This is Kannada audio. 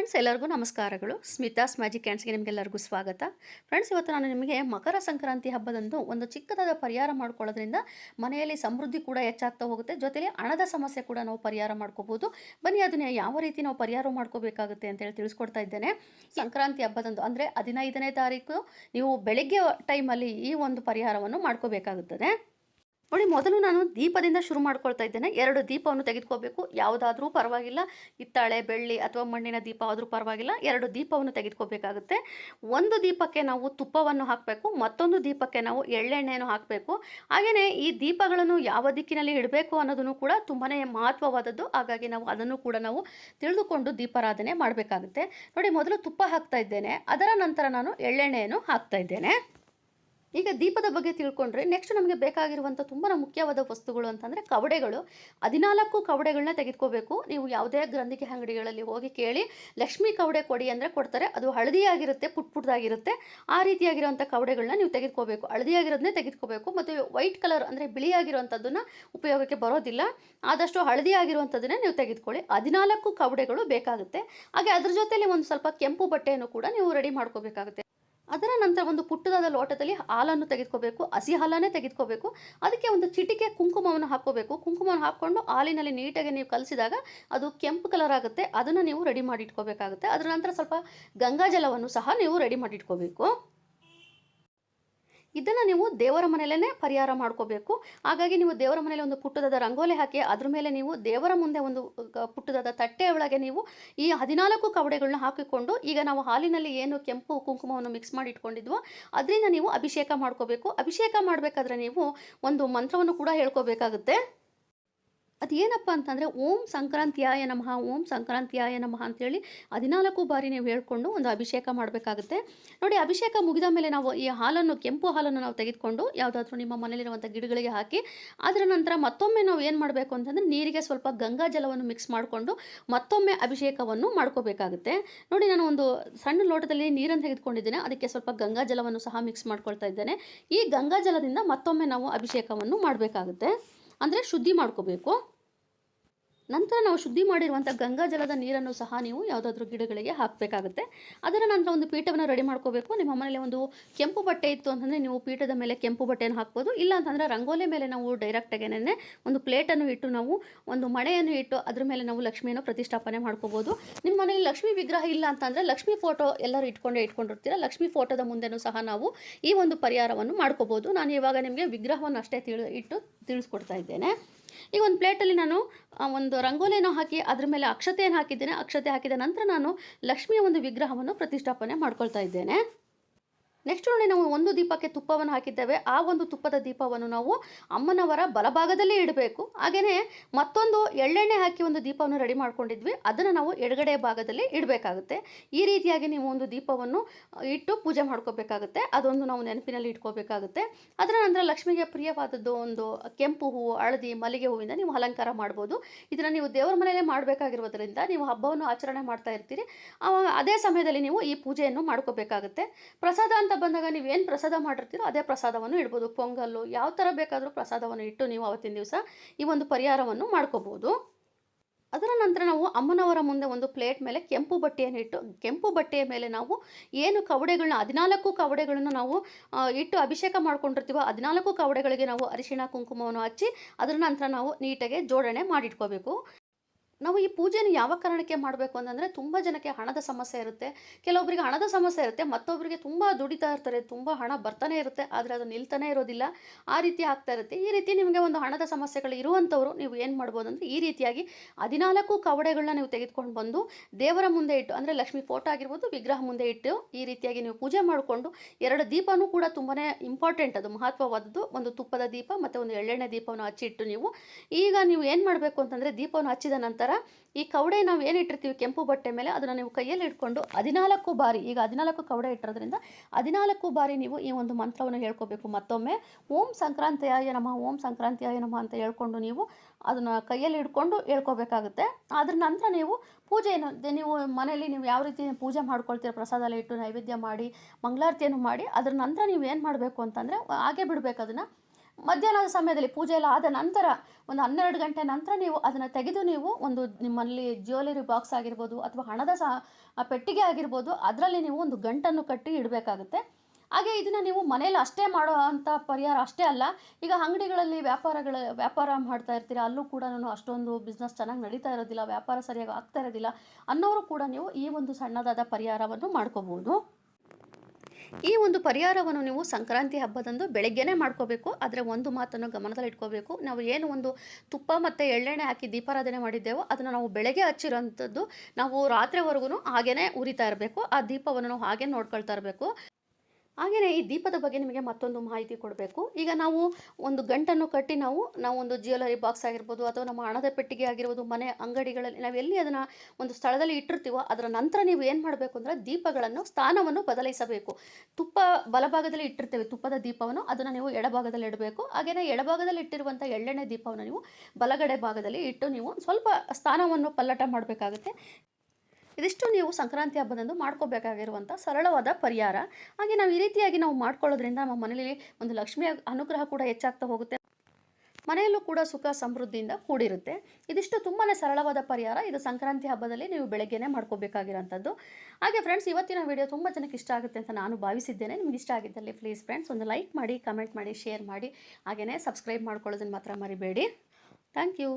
ಫ್ರೆಂಡ್ಸ್, ಎಲ್ಲರಿಗೂ ನಮಸ್ಕಾರಗಳು. ಸ್ಮಿತಾಸ್ ಮ್ಯಾಜಿಕ್ ನಿಮಗೆ ನಿಮಗೆಲ್ಲರಿಗೂ ಸ್ವಾಗತ. ಫ್ರೆಂಡ್ಸ್, ಇವತ್ತು ನಾನು ನಿಮಗೆ ಮಕರ ಸಂಕ್ರಾಂತಿ ಹಬ್ಬದಂದು ಒಂದು ಚಿಕ್ಕದಾದ ಪರಿಹಾರ ಮಾಡ್ಕೊಳ್ಳೋದ್ರಿಂದ ಮನೆಯಲ್ಲಿ ಸಮೃದ್ಧಿ ಕೂಡ ಹೆಚ್ಚಾಗ್ತಾ ಹೋಗುತ್ತೆ. ಜೊತೆಲಿ ಹಣದ ಸಮಸ್ಯೆ ಕೂಡ ನಾವು ಪರಿಹಾರ ಮಾಡ್ಕೋಬೋದು. ಬನ್ನಿ, ಅದನ್ನ ಯಾವ ರೀತಿ ನಾವು ಪರಿಹಾರ ಮಾಡ್ಕೋಬೇಕಾಗುತ್ತೆ ಅಂತೇಳಿ ತಿಳಿಸ್ಕೊಡ್ತಾ ಇದ್ದೇನೆ. ಸಂಕ್ರಾಂತಿ ಹಬ್ಬದಂದು ಅಂದರೆ ಹದಿನೈದನೇ ತಾರೀಕು, ನೀವು ಬೆಳಗ್ಗೆ ಟೈಮಲ್ಲಿ ಈ ಒಂದು ಪರಿಹಾರವನ್ನು ಮಾಡ್ಕೋಬೇಕಾಗುತ್ತದೆ. ನೋಡಿ, ಮೊದಲು ನಾನು ದೀಪದಿಂದ ಶುರು ಮಾಡ್ಕೊಳ್ತಾ ಇದ್ದೇನೆ. ಎರಡು ದೀಪವನ್ನು ತೆಗೆದುಕೋಬೇಕು. ಯಾವುದಾದ್ರೂ ಪರವಾಗಿಲ್ಲ. ಹಿತ್ತಾಳೆ, ಬೆಳ್ಳಿ ಅಥವಾ ಮಣ್ಣಿನ ದೀಪ ಆದರೂ ಪರವಾಗಿಲ್ಲ. ಎರಡು ದೀಪವನ್ನು ತೆಗೆದುಕೋಬೇಕಾಗುತ್ತೆ. ಒಂದು ದೀಪಕ್ಕೆ ನಾವು ತುಪ್ಪವನ್ನು ಹಾಕಬೇಕು. ಮತ್ತೊಂದು ದೀಪಕ್ಕೆ ನಾವು ಎಳ್ಳೆಣ್ಣೆಯನ್ನು ಹಾಕಬೇಕು. ಹಾಗೆಯೇ ಈ ದೀಪಗಳನ್ನು ಯಾವ ದಿಕ್ಕಿನಲ್ಲಿ ಇಡಬೇಕು ಅನ್ನೋದನ್ನು ಕೂಡ ತುಂಬಾ ಮಹತ್ವವಾದದ್ದು. ಹಾಗಾಗಿ ನಾವು ಅದನ್ನು ಕೂಡ ನಾವು ತಿಳಿದುಕೊಂಡು ದೀಪಾರಾಧನೆ ಮಾಡಬೇಕಾಗುತ್ತೆ. ನೋಡಿ, ಮೊದಲು ತುಪ್ಪ ಹಾಕ್ತಾ ಇದ್ದೇನೆ. ಅದರ ನಂತರ ನಾನು ಎಳ್ಳೆಣ್ಣೆಯನ್ನು ಹಾಕ್ತಾ ಇದ್ದೇನೆ. ಈಗ ದೀಪದ ಬಗ್ಗೆ ತಿಳ್ಕೊಂಡ್ರೆ ನೆಕ್ಸ್ಟ್ ನಮಗೆ ಬೇಕಾಗಿರುವಂಥ ತುಂಬ ಮುಖ್ಯವಾದ ವಸ್ತುಗಳು ಅಂತಂದರೆ ಕವಡೆಗಳು. ಹದಿನಾಲ್ಕು ಕವಡೆಗಳನ್ನ ತೆಗೆದುಕೋಬೇಕು. ನೀವು ಯಾವುದೇ ಗ್ರಂಥಿಕೆ ಅಂಗಡಿಗಳಲ್ಲಿ ಹೋಗಿ ಕೇಳಿ, ಲಕ್ಷ್ಮಿ ಕವಡೆ ಕೊಡಿ ಅಂದರೆ ಕೊಡ್ತಾರೆ. ಅದು ಹಳದಿಯಾಗಿರುತ್ತೆ, ಪುಟ್ ಪುಟ್ಟದಾಗಿರುತ್ತೆ ಆ ರೀತಿಯಾಗಿರುವಂಥ ಕವಡೆಗಳನ್ನ ನೀವು ತೆಗೆದುಕೋಬೇಕು. ಹಳದಿಯಾಗಿರೋದನ್ನೇ ತೆಗೆದುಕೋಬೇಕು. ಮತ್ತು ವೈಟ್ ಕಲರ್ ಅಂದರೆ ಬಿಳಿಯಾಗಿರುವಂಥದ್ದನ್ನು ಉಪಯೋಗಕ್ಕೆ ಬರೋದಿಲ್ಲ. ಆದಷ್ಟು ಹಳದಿಯಾಗಿರುವಂಥದ್ದನ್ನೇ ನೀವು ತೆಗೆದುಕೊಳ್ಳಿ. ಹದಿನಾಲ್ಕು ಕವಡೆಗಳು ಬೇಕಾಗುತ್ತೆ. ಹಾಗೆ ಅದ್ರ ಜೊತೆಲಿ ಒಂದು ಸ್ವಲ್ಪ ಕೆಂಪು ಬಟ್ಟೆಯನ್ನು ಕೂಡ ನೀವು ರೆಡಿ ಮಾಡ್ಕೋಬೇಕಾಗುತ್ತೆ. ಅದರ ನಂತರ ಒಂದು ಪುಟ್ಟದಾದ ಲೋಟದಲ್ಲಿ ಹಾಲನ್ನು ತೆಗೆದುಕೋಬೇಕು, ಹಸಿ ಹಾಲನ್ನೇ ತೆಗೆದುಕೋಬೇಕು. ಅದಕ್ಕೆ ಒಂದು ಚಿಟಿಕೆ ಕುಂಕುಮವನ್ನು ಹಾಕ್ಕೋಬೇಕು. ಕುಂಕುಮವನ್ನು ಹಾಕ್ಕೊಂಡು ಹಾಲಿನಲ್ಲಿ ನೀಟಾಗಿ ನೀವು ಕಲಸಿದಾಗ ಅದು ಕೆಂಪು ಕಲರ್ ಆಗುತ್ತೆ. ಅದನ್ನು ನೀವು ರೆಡಿ ಮಾಡಿ ಇಟ್ಕೋಬೇಕಾಗುತ್ತೆ ಅದರ ನಂತರ ಸ್ವಲ್ಪ ಗಂಗಾಜಲವನ್ನು ಸಹ ನೀವು ರೆಡಿ ಮಾಡಿ ಇಟ್ಕೋಬೇಕು ಇದನ್ನು ನೀವು ದೇವರ ಮನೆಯಲ್ಲೇ ಪರಿಹಾರ ಮಾಡ್ಕೋಬೇಕು. ಹಾಗಾಗಿ ನೀವು ದೇವರ ಮನೆಯಲ್ಲಿ ಒಂದು ಪುಟ್ಟದಾದ ರಂಗೋಲಿ ಹಾಕಿ, ಅದ್ರ ಮೇಲೆ ನೀವು ದೇವರ ಮುಂದೆ ಒಂದು ಪುಟ್ಟದಾದ ತಟ್ಟೆ ಒಳಗೆ ನೀವು ಈ ಹದಿನಾಲ್ಕು ಕವಡೆಗಳನ್ನ ಹಾಕಿಕೊಂಡು, ಈಗ ನಾವು ಹಾಲಿನಲ್ಲಿ ಏನು ಕೆಂಪು ಕುಂಕುಮವನ್ನು ಮಿಕ್ಸ್ ಮಾಡಿ ಇಟ್ಕೊಂಡಿದ್ವೋ, ಅದರಿಂದ ನೀವು ಅಭಿಷೇಕ ಮಾಡ್ಕೋಬೇಕು. ಅಭಿಷೇಕ ಮಾಡಬೇಕಾದ್ರೆ ನೀವು ಒಂದು ಮಂತ್ರವನ್ನು ಕೂಡ ಹೇಳ್ಕೋಬೇಕಾಗುತ್ತೆ. ಅದು ಏನಪ್ಪ ಅಂತಂದರೆ, ಓಂ ಸಂಕ್ರಾಂತಿಯಾಯ ನಮಃ, ಓಂ ಸಂಕ್ರಾಂತಿಯಾಯ ನಮಃ ಅಂತೇಳಿ ಹದಿನಾಲ್ಕು ಬಾರಿ ನೀವು ಹೇಳ್ಕೊಂಡು ಒಂದು ಅಭಿಷೇಕ ಮಾಡಬೇಕಾಗುತ್ತೆ. ನೋಡಿ, ಅಭಿಷೇಕ ಮುಗಿದ ಮೇಲೆ ನಾವು ಈ ಹಾಲನ್ನು, ಕೆಂಪು ಹಾಲನ್ನು ನಾವು ತೆಗೆದುಕೊಂಡು ಯಾವುದಾದ್ರೂ ನಿಮ್ಮ ಮನೇಲಿರುವಂಥ ಗಿಡಗಳಿಗೆ ಹಾಕಿ, ಅದರ ನಂತರ ಮತ್ತೊಮ್ಮೆ ನಾವು ಏನು ಮಾಡಬೇಕು ಅಂತಂದರೆ ನೀರಿಗೆ ಸ್ವಲ್ಪ ಗಂಗಾ ಜಲವನ್ನು ಮಿಕ್ಸ್ ಮಾಡಿಕೊಂಡು ಮತ್ತೊಮ್ಮೆ ಅಭಿಷೇಕವನ್ನು ಮಾಡ್ಕೋಬೇಕಾಗುತ್ತೆ. ನೋಡಿ, ನಾನು ಒಂದು ಸಣ್ಣ ಲೋಟದಲ್ಲಿ ನೀರನ್ನು ತೆಗೆದುಕೊಂಡಿದ್ದೇನೆ, ಅದಕ್ಕೆ ಸ್ವಲ್ಪ ಗಂಗಾ ಜಲವನ್ನು ಸಹ ಮಿಕ್ಸ್ ಮಾಡ್ಕೊಳ್ತಾ ಇದ್ದೇನೆ. ಈ ಗಂಗಾ ಜಲದಿಂದ ಮತ್ತೊಮ್ಮೆ ನಾವು ಅಭಿಷೇಕವನ್ನು ಮಾಡಬೇಕಾಗುತ್ತೆ. ಅಂದರೆ ಶುದ್ಧಿ ಮಾಡ್ಕೋಬೇಕು. ನಂತರ ನಾವು ಶುದ್ಧಿ ಮಾಡಿರುವಂಥ ಗಂಗಾ ಜಲದ ನೀರನ್ನು ಸಹ ನೀವು ಯಾವುದಾದ್ರೂ ಗಿಡಗಳಿಗೆ ಹಾಕಬೇಕಾಗುತ್ತೆ. ಅದರ ನಂತರ ಒಂದು ಪೀಠವನ್ನು ರೆಡಿ ಮಾಡ್ಕೋಬೇಕು. ನಿಮ್ಮ ಮನೇಲಿ ಒಂದು ಕೆಂಪು ಬಟ್ಟೆ ಇತ್ತು ಅಂತಂದರೆ ನೀವು ಪೀಠದ ಮೇಲೆ ಕೆಂಪು ಬಟ್ಟೆಯನ್ನು ಹಾಕ್ಬೋದು. ಇಲ್ಲ ಅಂತಂದರೆ ರಂಗೋಲಿ ಮೇಲೆ ನಾವು ಡೈರೆಕ್ಟಾಗೇನೆ ಒಂದು ಪ್ಲೇಟನ್ನು ಇಟ್ಟು ನಾವು ಒಂದು ಮಣೆಯನ್ನು ಇಟ್ಟು ಅದ್ರ ಮೇಲೆ ನಾವು ಲಕ್ಷ್ಮಿಯನ್ನು ಪ್ರತಿಷ್ಠಾಪನೆ ಮಾಡ್ಕೋಬೋದು. ನಿಮ್ಮ ಮನೇಲಿ ಲಕ್ಷ್ಮಿ ವಿಗ್ರಹ ಇಲ್ಲ ಅಂತಂದರೆ ಲಕ್ಷ್ಮಿ ಫೋಟೋ ಎಲ್ಲರೂ ಇಟ್ಕೊಂಡೇ ಇಟ್ಕೊಂಡಿರ್ತೀರ. ಲಕ್ಷ್ಮಿ ಫೋಟೋದ ಮುಂದೆನೂ ಸಹ ನಾವು ಈ ಒಂದು ಪರಿಹಾರವನ್ನು ಮಾಡ್ಕೋಬೋದು. ನಾನು ಇವಾಗ ನಿಮಗೆ ವಿಗ್ರಹವನ್ನು ಅಷ್ಟೇ ತಿಳಿ, ಇಟ್ಟು ತಿಳಿಸ್ಕೊಡ್ತಾ ಇದ್ದೇನೆ. ಈಗ ಒಂದು ಪ್ಲೇಟಲ್ಲಿ ನಾನು ಒಂದು ರಂಗೋಲಿಯನ್ನು ಹಾಕಿ ಅದ್ರ ಮೇಲೆ ಅಕ್ಷತೆಯನ್ನು ಹಾಕಿದ್ದೇನೆ. ಅಕ್ಷತೆ ಹಾಕಿದ ನಂತರ ನಾನು ಲಕ್ಷ್ಮಿಯ ಒಂದು ವಿಗ್ರಹವನ್ನು ಪ್ರತಿಷ್ಠಾಪನೆ ಮಾಡ್ಕೊಳ್ತಾ ಇದ್ದೇನೆ. ನೆಕ್ಸ್ಟ್ ನೋಡಿ ನಾವು ಒಂದು ದೀಪಕ್ಕೆ ತುಪ್ಪವನ್ನು ಹಾಕಿದ್ದೇವೆ. ಆ ಒಂದು ತುಪ್ಪದ ದೀಪವನ್ನು ನಾವು ಅಮ್ಮನವರ ಬಲಭಾಗದಲ್ಲಿ ಇಡಬೇಕು. ಹಾಗೆಯೇ ಮತ್ತೊಂದು ಎಳ್ಳೆಣ್ಣೆ ಹಾಕಿ ಒಂದು ದೀಪವನ್ನು ರೆಡಿ ಮಾಡ್ಕೊಂಡಿದ್ವಿ. ಅದನ್ನು ನಾವು ಎಡಗಡೆ ಭಾಗದಲ್ಲಿ ಇಡಬೇಕಾಗುತ್ತೆ. ಈ ರೀತಿಯಾಗಿ ನೀವು ಒಂದು ದೀಪವನ್ನು ಇಟ್ಟು ಪೂಜೆ ಮಾಡ್ಕೋಬೇಕಾಗುತ್ತೆ. ಅದೊಂದು ನಾವು ನೆನಪಿನಲ್ಲಿ ಇಟ್ಕೋಬೇಕಾಗುತ್ತೆ. ಅದರ ನಂತರ ಲಕ್ಷ್ಮಿಗೆ ಪ್ರಿಯವಾದದ್ದು ಒಂದು ಕೆಂಪು ಹೂವು, ಹಳದಿ, ಮಲ್ಲಿಗೆ ಹೂವಿಂದ ನೀವು ಅಲಂಕಾರ ಮಾಡ್ಬೋದು. ಇದನ್ನು ನೀವು ದೇವರ ಮನೆಯಲ್ಲೇ ಮಾಡಬೇಕಾಗಿರೋದ್ರಿಂದ ನೀವು ಹಬ್ಬವನ್ನು ಆಚರಣೆ ಮಾಡ್ತಾ ಇರ್ತೀರಿ. ಅದೇ ಸಮಯದಲ್ಲಿ ನೀವು ಈ ಪೂಜೆಯನ್ನು ಮಾಡ್ಕೋಬೇಕಾಗುತ್ತೆ. ಪ್ರಸಾದ ಅಂತ ಬಂದಾಗ ನೀವು ಏನು ಪ್ರಸಾದ ಮಾಡಿರ್ತೀರೋ ಅದೇ ಪ್ರಸಾದವನ್ನು ಇಡ್ಬೋದು. ಪೊಂಗಲ್ಲು ಯಾವ ಥರ ಬೇಕಾದರೂ ಪ್ರಸಾದವನ್ನು ಇಟ್ಟು ನೀವು ಅವತ್ತಿನ ದಿವಸ ಈ ಒಂದು ಪರಿಹಾರವನ್ನು ಮಾಡ್ಕೋಬೋದು. ಅದರ ನಂತರ ನಾವು ಅಮ್ಮನವರ ಮುಂದೆ ಒಂದು ಪ್ಲೇಟ್ ಮೇಲೆ ಕೆಂಪು ಬಟ್ಟೆಯನ್ನು ಇಟ್ಟು, ಕೆಂಪು ಬಟ್ಟೆಯ ಮೇಲೆ ನಾವು ಏನು ಕವಡೆಗಳನ್ನ, ಹದಿನಾಲ್ಕು ಕವಡೆಗಳನ್ನು ನಾವು ಇಟ್ಟು ಅಭಿಷೇಕ ಮಾಡ್ಕೊಂಡಿರ್ತೀವೋ ಹದಿನಾಲ್ಕು ಕವಡೆಗಳಿಗೆ ನಾವು ಅರಿಶಿಣ, ಕುಂಕುಮವನ್ನು ಹಚ್ಚಿ ಅದರ ನಂತರ ನಾವು ನೀಟಾಗಿ ಜೋಡಣೆ ಮಾಡಿಟ್ಕೋಬೇಕು. ನಾವು ಈ ಪೂಜೆನ ಯಾವ ಕಾರಣಕ್ಕೆ ಮಾಡಬೇಕು ಅಂತಂದರೆ ತುಂಬ ಜನಕ್ಕೆ ಹಣದ ಸಮಸ್ಯೆ ಇರುತ್ತೆ. ಕೆಲವೊಬ್ಬರಿಗೆ ಹಣದ ಸಮಸ್ಯೆ ಇರುತ್ತೆ ಮತ್ತೊಬ್ಬರಿಗೆ ತುಂಬ ದುಡಿತಾ ಇರ್ತಾರೆ, ತುಂಬ ಹಣ ಬರ್ತಾನೆ ಇರುತ್ತೆ, ಆದರೆ ಅದು ನಿಲ್ತಾನೆ ಇರೋದಿಲ್ಲ. ಆ ರೀತಿ ಆಗ್ತಾ ಇರುತ್ತೆ. ಈ ರೀತಿ ನಿಮಗೆ ಒಂದು ಹಣದ ಸಮಸ್ಯೆಗಳು ಇರುವಂಥವ್ರು ನೀವು ಏನು ಮಾಡ್ಬೋದು ಅಂದರೆ ಈ ರೀತಿಯಾಗಿ ಹದಿನಾಲ್ಕು ಕವಡೆಗಳನ್ನ ನೀವು ತೆಗೆದುಕೊಂಡು ಬಂದು ದೇವರ ಮುಂದೆ ಇಟ್ಟು, ಅಂದರೆ ಲಕ್ಷ್ಮಿ ಫೋಟೋ ಆಗಿರ್ಬೋದು, ವಿಗ್ರಹ ಮುಂದೆ ಇಟ್ಟು ಈ ರೀತಿಯಾಗಿ ನೀವು ಪೂಜೆ ಮಾಡಿಕೊಂಡು ಎರಡು ದೀಪವೂ ಕೂಡ ತುಂಬಾ ಇಂಪಾರ್ಟೆಂಟ್ ಅದು ಮಹತ್ವವಾದದ್ದು. ಒಂದು ತುಪ್ಪದ ದೀಪ ಮತ್ತು ಒಂದು ಎಳ್ಳೆಣ್ಣೆ ದೀಪವನ್ನು ಹಚ್ಚಿಟ್ಟು ನೀವು ಈಗ ನೀವು ಏನು ಮಾಡಬೇಕು ಅಂತಂದರೆ ದೀಪವನ್ನು ಹಚ್ಚಿದ ನಂತರ ಈ ಕವಡೆ ನಾವು ಏನು ಇಟ್ಟಿರ್ತೀವಿ? ಕೆಂಪು ಬಟ್ಟೆ ಮೇಲೆ ಅದನ್ನು ನೀವು ಕೈಯಲ್ಲಿ ಇಟ್ಕೊಂಡು ಹದಿನಾಲ್ಕು ಬಾರಿ, ಈಗ ಹದಿನಾಲ್ಕು ಕವಡೆ ಇಟ್ಟಿರೋದ್ರಿಂದ ಹದಿನಾಲ್ಕು ಬಾರಿ ನೀವು ಈ ಒಂದು ಮಂತ್ರವನ್ನು ಹೇಳ್ಕೋಬೇಕು. ಮತ್ತೊಮ್ಮೆ ಓಂ ಸಂಕ್ರಾಂತಿಯಾಯ ನಮಃ, ಓಂ ಸಂಕ್ರಾಂತಿಯಾಯ ನಮಃ ಅಂತ ಹೇಳ್ಕೊಂಡು ನೀವು ಅದನ್ನು ಕೈಯಲ್ಲಿ ಹಿಡ್ಕೊಂಡು ಹೇಳ್ಕೋಬೇಕಾಗುತ್ತೆ. ಅದ್ರ ನಂತರ ನೀವು ಪೂಜೆಯನ್ನು ನೀವು ಮನೆಯಲ್ಲಿ ನೀವು ಯಾವ ರೀತಿ ಪೂಜೆ ಮಾಡ್ಕೊಳ್ತೀರ? ಪ್ರಸಾದ ಎಲ್ಲ ಇಟ್ಟು ನೈವೇದ್ಯ ಮಾಡಿ, ಮಂಗಳಾರತಿಯನ್ನು ಮಾಡಿ, ಅದ್ರ ನಂತರ ನೀವು ಏನು ಮಾಡಬೇಕು ಅಂತಂದರೆ ಹಾಗೆ ಬಿಡಬೇಕು ಅದನ್ನು. ಮಧ್ಯಾಹ್ನದ ಸಮಯದಲ್ಲಿ ಪೂಜೆ ಎಲ್ಲ ಆದ ನಂತರ ಒಂದು ಹನ್ನೆರಡು ಗಂಟೆ ನಂತರ ನೀವು ಅದನ್ನು ತೆಗೆದು ನೀವು ಒಂದು ನಿಮ್ಮಲ್ಲಿ ಜ್ಯುವೆಲರಿ ಬಾಕ್ಸ್ ಆಗಿರ್ಬೋದು ಅಥವಾ ಹಣದ ಸಹ ಪೆಟ್ಟಿಗೆ ಆಗಿರ್ಬೋದು ಅದರಲ್ಲಿ ನೀವು ಒಂದು ಗಂಟನ್ನು ಕಟ್ಟಿ ಇಡಬೇಕಾಗುತ್ತೆ. ಹಾಗೆ ಇದನ್ನು ನೀವು ಮನೇಲಿ ಅಷ್ಟೇ ಮಾಡೋ ಅಂಥ ಪರಿಹಾರ ಅಷ್ಟೇ ಅಲ್ಲ, ಈಗ ಅಂಗಡಿಗಳಲ್ಲಿ ವ್ಯಾಪಾರಗಳ, ವ್ಯಾಪಾರ ಮಾಡ್ತಾ ಇರ್ತೀರ, ಅಲ್ಲೂ ಕೂಡ ನಾನು ಅಷ್ಟೊಂದು ಬಿಸ್ನೆಸ್ ಚೆನ್ನಾಗಿ ನಡೀತಾ ಇರೋದಿಲ್ಲ, ವ್ಯಾಪಾರ ಸರಿಯಾಗಿ ಆಗ್ತಾ ಇರೋದಿಲ್ಲ ಅನ್ನೋರು ಕೂಡ ನೀವು ಈ ಒಂದು ಸಣ್ಣದಾದ ಪರಿಹಾರವನ್ನು ಮಾಡ್ಕೋಬೋದು. ಈ ಒಂದು ಪರಿಹಾರವನ್ನು ನೀವು ಸಂಕ್ರಾಂತಿ ಹಬ್ಬದಂದು ಬೆಳಗ್ಗೆನೇ ಮಾಡ್ಕೋಬೇಕು. ಆದರೆ ಒಂದು ಮಾತನ್ನು ಗಮನದಲ್ಲಿ ಇಟ್ಕೋಬೇಕು. ನಾವು ಏನು ಒಂದು ತುಪ್ಪ ಮತ್ತು ಎಳ್ಳೆಣ್ಣೆ ಹಾಕಿ ದೀಪಾರಾಧನೆ ಮಾಡಿದ್ದೇವೋ ಅದನ್ನು ನಾವು ಬೆಳಗ್ಗೆ ಹಚ್ಚಿರೋಂಥದ್ದು ನಾವು ರಾತ್ರಿವರೆಗೂ ಹಾಗೇ ಉರಿತಾ ಇರಬೇಕು. ಆ ದೀಪವನ್ನು ನಾವು ಹಾಗೆ ನೋಡ್ಕೊಳ್ತಾ ಇರಬೇಕು. ಹಾಗೆಯೇ ಈ ದೀಪದ ಬಗ್ಗೆ ನಿಮಗೆ ಮತ್ತೊಂದು ಮಾಹಿತಿ ಕೊಡಬೇಕು. ಈಗ ನಾವು ಒಂದು ಗಂಟನ್ನು ಕಟ್ಟಿ ನಾವು ನಾವು ಒಂದು ಜ್ಯುವೆಲರಿ ಬಾಕ್ಸ್ ಆಗಿರ್ಬೋದು ಅಥವಾ ನಮ್ಮ ಹಣದ ಪೆಟ್ಟಿಗೆ ಆಗಿರ್ಬೋದು, ಮನೆ ಅಂಗಡಿಗಳಲ್ಲಿ ನಾವು ಎಲ್ಲಿ ಅದನ್ನು ಒಂದು ಸ್ಥಳದಲ್ಲಿ ಇಟ್ಟಿರ್ತೀವೋ ಅದರ ನಂತರ ನೀವು ಏನು ಮಾಡಬೇಕು ಅಂದರೆ ದೀಪಗಳನ್ನು, ಸ್ಥಾನವನ್ನು ಬದಲಾಯಿಸಬೇಕು. ತುಪ್ಪ ಬಲಭಾಗದಲ್ಲಿ ಇಟ್ಟಿರ್ತೇವೆ, ತುಪ್ಪದ ದೀಪವನ್ನು, ಅದನ್ನು ನೀವು ಎಡಭಾಗದಲ್ಲಿ ಇಡಬೇಕು. ಹಾಗೆಯೇ ಎಡಭಾಗದಲ್ಲಿ ಇಟ್ಟಿರುವಂಥ ಎಳ್ಳೆಣ್ಣೆ ದೀಪವನ್ನು ನೀವು ಬಲಗಡೆ ಭಾಗದಲ್ಲಿ ಇಟ್ಟು ನೀವು ಸ್ವಲ್ಪ ಸ್ಥಾನವನ್ನು ಪಲ್ಲಟ ಮಾಡಬೇಕಾಗುತ್ತೆ. ಇದಿಷ್ಟು ನೀವು ಸಂಕ್ರಾಂತಿ ಹಬ್ಬದಂದು ಮಾಡ್ಕೋಬೇಕಾಗಿರುವಂಥ ಸರಳವಾದ ಪರಿಹಾರ. ಹಾಗೆ ನಾವು ಈ ರೀತಿಯಾಗಿ ನಾವು ಮಾಡ್ಕೊಳ್ಳೋದ್ರಿಂದ ನಮ್ಮ ಮನೆಯಲ್ಲಿ ಒಂದು ಲಕ್ಷ್ಮಿಯ ಅನುಗ್ರಹ ಕೂಡ ಹೆಚ್ಚಾಗ್ತಾ ಹೋಗುತ್ತೆ. ಮನೆಯಲ್ಲೂ ಕೂಡ ಸುಖ ಸಮೃದ್ಧಿಯಿಂದ ಕೂಡಿರುತ್ತೆ. ಇದಿಷ್ಟು ತುಂಬಾ ಸರಳವಾದ ಪರಿಹಾರ ಇದು ಸಂಕ್ರಾಂತಿ ಹಬ್ಬದಲ್ಲಿ ನೀವು ಬೆಳಗ್ಗೆನೇ ಮಾಡ್ಕೋಬೇಕಾಗಿರೋಂಥದ್ದು. ಹಾಗೆ ಫ್ರೆಂಡ್ಸ್ ಇವತ್ತಿನ ವಿಡಿಯೋ ತುಂಬ ಜನಕ್ಕೆ ಇಷ್ಟ ಆಗುತ್ತೆ ಅಂತ ನಾನು ಭಾವಿಸಿದ್ದೇನೆ. ನಿಮ್ಗೆ ಇಷ್ಟ ಆಗಿದ್ದಲ್ಲಿ ಪ್ಲೀಸ್ ಫ್ರೆಂಡ್ಸ್ ಒಂದು ಲೈಕ್ ಮಾಡಿ ಕಮೆಂಟ್ ಮಾಡಿ ಶೇರ್ ಮಾಡಿ. ಹಾಗೆಯೇ ಸಬ್ಸ್ಕ್ರೈಬ್ ಮಾಡ್ಕೊಳ್ಳೋದನ್ನು ಮಾತ್ರ ಮರಿಬೇಡಿ. Thank you